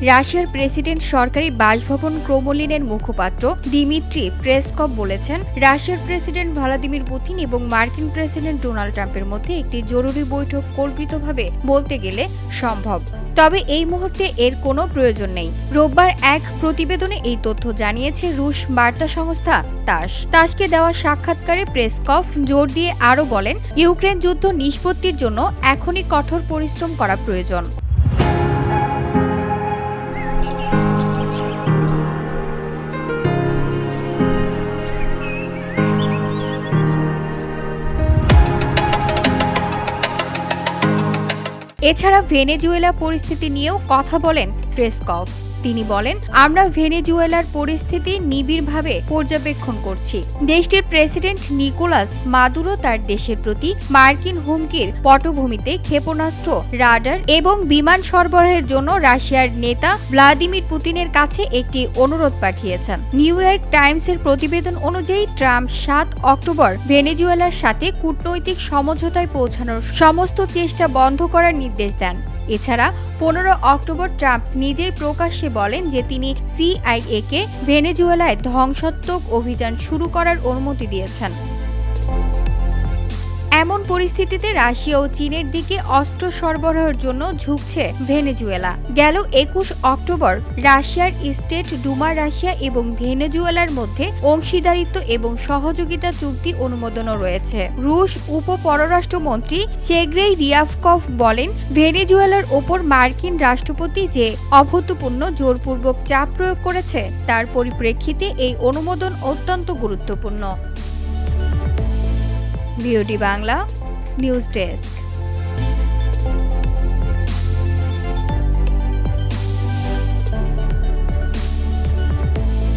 রাশিয়ার প্রেসিডেন্ট সরকারি বাসভবন ক্রোমলিনের মুখপাত্র দিমিত্রি প্রেসকপ বলেছেন, রাশিয়ার প্রেসিডেন্ট ভ্লাদিমির পুতিন এবং মার্কিন প্রেসিডেন্ট ডোনাল্ড ট্রাম্পের মধ্যে একটি জরুরি বৈঠক কল্পিতভাবে বলতে গেলে সম্ভব। তবে এই মুহূর্তে এর কোনো প্রয়োজন নেই। রোববার এক প্রতিবেদনে এই তথ্য জানিয়েছে রুশ বার্তা সংস্থা তাস। তাসকে দেওয়া সাক্ষাৎকারে প্রেসকফ জোর দিয়ে আরও বলেন, ইউক্রেন যুদ্ধ নিষ্পত্তির জন্য এখনই কঠোর পরিশ্রম করা প্রয়োজন। এছাড়া ভেনেজুয়েলা পরিস্থিতি নিয়েও কথা বলেন প্রেসকফ তিনি বলেন, আমরা ভেনেজুয়েলার পরিস্থিতি নিবিড়ভাবে পর্যবেক্ষণ করছি। দেশটির প্রেসিডেন্ট নিকোলাস মাদুরো তার দেশের প্রতি মার্কিন হুমকির পটভূমিতে ক্ষেপণাস্ত্র, রাডার এবং বিমান সরবরাহের জন্য রাশিয়ার নেতা ভ্লাদিমির পুতিনের কাছে একটি অনুরোধ পাঠিয়েছেন। নিউ ইয়র্ক টাইমসের প্রতিবেদন অনুযায়ী ট্রাম্প সাত অক্টোবর ভেনেজুয়েলার সাথে কূটনৈতিক সমঝোতায় পৌঁছানোর সমস্ত চেষ্টা বন্ধ করার নির্দেশ দেন। এছাড়া পনেরো অক্টোবর ট্রাম্প নিজেই প্রকাশ্যে বলেন যে তিনি সিআইএ কে ভেনেজুয়েলায় ধ্বংসাত্মক অভিযান শুরু করার অনুমতি দিয়েছেন। এমন পরিস্থিতিতে রাশিয়া ও চীনের দিকে অস্ত্র সরবরাহের জন্য ঝুঁকছে ভেনেজুয়েলা। গেল একুশ অক্টোবর, রাশিয়ার স্টেট ডুমা রাশিয়া এবং ভেনেজুয়েলার মধ্যে অংশীদারিত্ব এবং সহযোগিতা চুক্তি অনুমোদনও রয়েছে। রুশ উপ পররাষ্ট্রমন্ত্রী সেগ্রেই রিয়াফকফ বলেন, ভেনেজুয়েলার ওপর মার্কিন রাষ্ট্রপতি যে অভূতপূর্ণ জোরপূর্বক চাপ প্রয়োগ করেছে, তার পরিপ্রেক্ষিতে এই অনুমোদন অত্যন্ত গুরুত্বপূর্ণ। BOT Bangla news desk